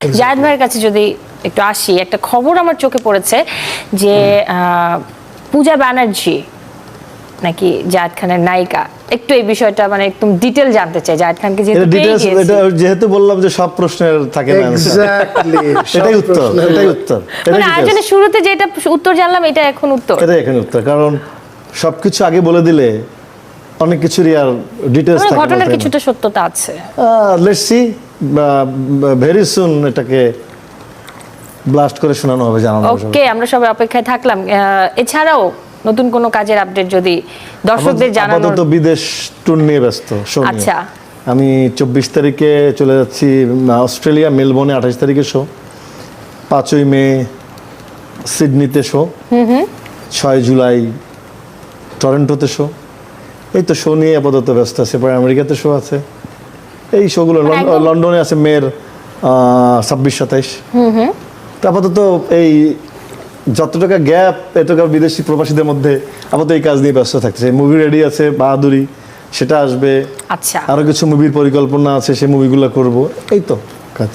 জায়দ ভাইয়ের কাছে যদি একটু আসি একটা খবর আমার চোখে পড়েছে যে পূজা ব্যানার্জি নাকি জায়দ খানের নায়িকা একটু এই বিষয়টা মানে একদম ডিটেল জানতে চাই। জায়দ খানকে যেহেতু ডিটেলস এটা যেহেতু বললাম যে সব প্রশ্নের থাকে না এক্স্যাক্টলি এটাই উত্তর এটাই উত্তর মানে। আয়োজনের শুরুতে যেটা উত্তর জানলাম এটা এখন উত্তর। এটাই এখানে উত্তর কারণ সবকিছু আগে বলে দিলে অনেক কিছুরই আর ডিটেলস মানে থাকে ঘটনার কিছুটা সত্যতা আছে। লেটস সি ভেরি সুন এটাকে ব্লাস্ট করে শোনানো হবে জানানো হবে ওকে আমরা সবাই অপেক্ষায় থাকলাম। এছাড়াও নতুন কোনো কাজের আপডেট যদি দর্শকদের জানানোর আপাতত বিদেশ ট্যুর নিয়ে ব্যস্ত আচ্ছা। আমি চব্বিশ তারিখে চলে যাচ্ছি অস্ট্রেলিয়া মেলবোর্নে আঠাশ তারিখে শো পাঁচই মে সিডনিতে শো ছয় জুলাই টরেন্টোতে শো এই তো শো নিয়ে আপাতত ব্যস্ত আছে পরে আমেরিকাতে শো আছে। এই শোগুলো মানে লন্ডনে আছে মেয়ের ছাব্বিশ সাতাইশ। তো আপাতত এই যত টাকা গ্যাপ এতটা বিদেশি প্রবাসীদের মধ্যে আপাতত এই কাজ নিয়ে ব্যস্ত থাকছে মুভি রেডি আছে বাহাদুরি সেটা আসবে। আচ্ছা। আরও কিছু মুভির পরিকল্পনা আছে সেই মুভিগুলো করব। এই তো কাজ।